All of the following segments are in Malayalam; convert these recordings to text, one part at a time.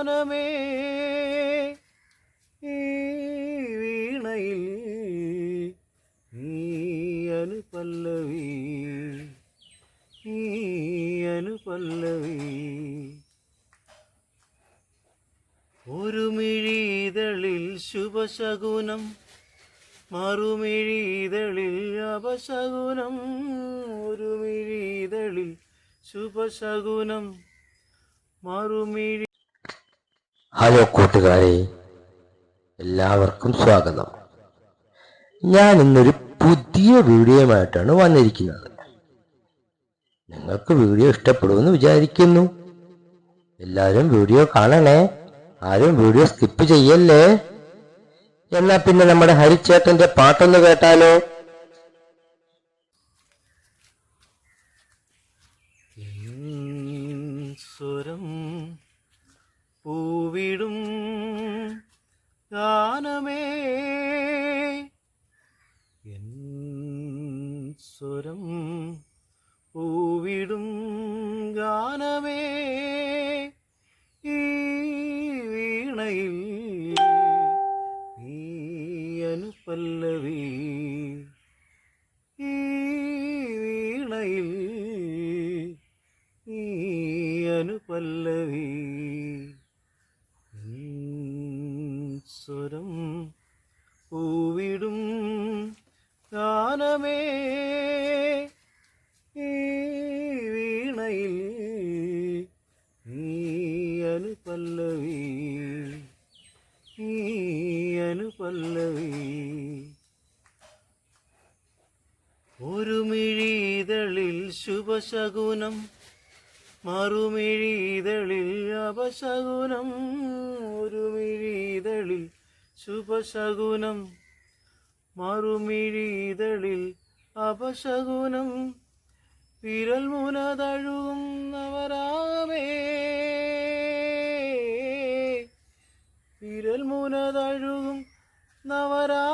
ഗാനമേ വീണയിൽ ഈയനു പല്ലവി ഈ അനുപല്ലവി. ഒരു മിഴിതളിൽ ശുഭശകുനം മറുമിഴിതളിൽ അപശകുനം. ഒരു മിഴിതളിൽ ശുഭശകുനം മറുമിഴി ഹലോ കൂട്ടുകാരെ എല്ലാവർക്കും സ്വാഗതം. ഞാൻ ഇന്നൊരു പുതിയ വീഡിയോയുമായിട്ടാണ് വന്നിരിക്കുന്നത്. നിങ്ങൾക്ക് വീഡിയോ ഇഷ്ടപ്പെടുമെന്ന് വിചാരിക്കുന്നു. എല്ലാവരും വീഡിയോ കാണണേ. ആരും വീഡിയോ സ്കിപ്പ് ചെയ്യല്ലേ? എന്നാ പിന്നെ നമ്മുടെ ഹരിച്ചേട്ടന്റെ പാട്ടൊന്ന് കേട്ടാലോ? സ്വരം പൂവിടും ഗാനമേ. എൻ സ്വരം പൂവിടും ഗാനമേ. ഈ വീണയിൽ നീ അനുപല്ലവി ഈ വീണയിൽ നീ അനുപല്ലവി സ്വരം പൂവിടും ഗാനമേ. ഈ വീണയിൽ നീയനു പല്ലവി നീയനു പല്ലവി ഒരു മിഴീതളിൽ ശുഭശകുനം മറുമിഴിതളിൽ അപശകുനം. ഒരു മിഴിതളിൽ ശുഭശകുനം മറുമിഴി ഇതളിൽ അപശകുനം. വിരൽ മുനതഴുകുന്നവരാമേ വിരൽ മുനതഴുകും നവരാമേ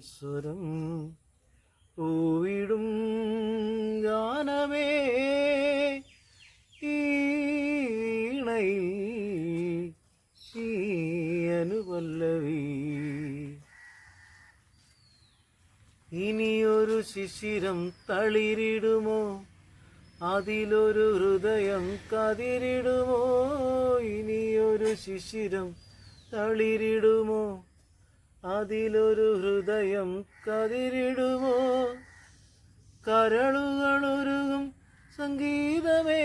സ്വരം പൂവിടും ഗാനമേ. ഈണയിൽ വീണയിൽ ഇനിയൊരു ശിശിരം തളിരിടുമോ? അതിലൊരു ഹൃദയം കതിരിടുമോ? ഇനിയൊരു ശിശിരം തളിരിടുമോ? അതിലൊരു ഹൃദയം കതിരിടുമോ? കരളുകളൊരുകും സംഗീതമേ.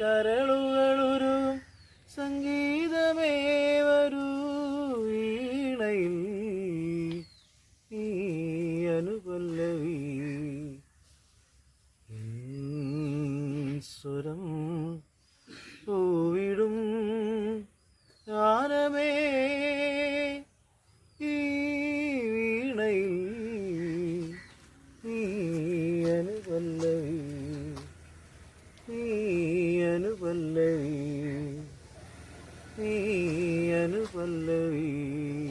കരളുകളൊരുകും സംഗീതമേ. വരൂ വീണയിൽ ഈ അനുപല്ലവി. സ്വരം நீ அனுபல்லவி.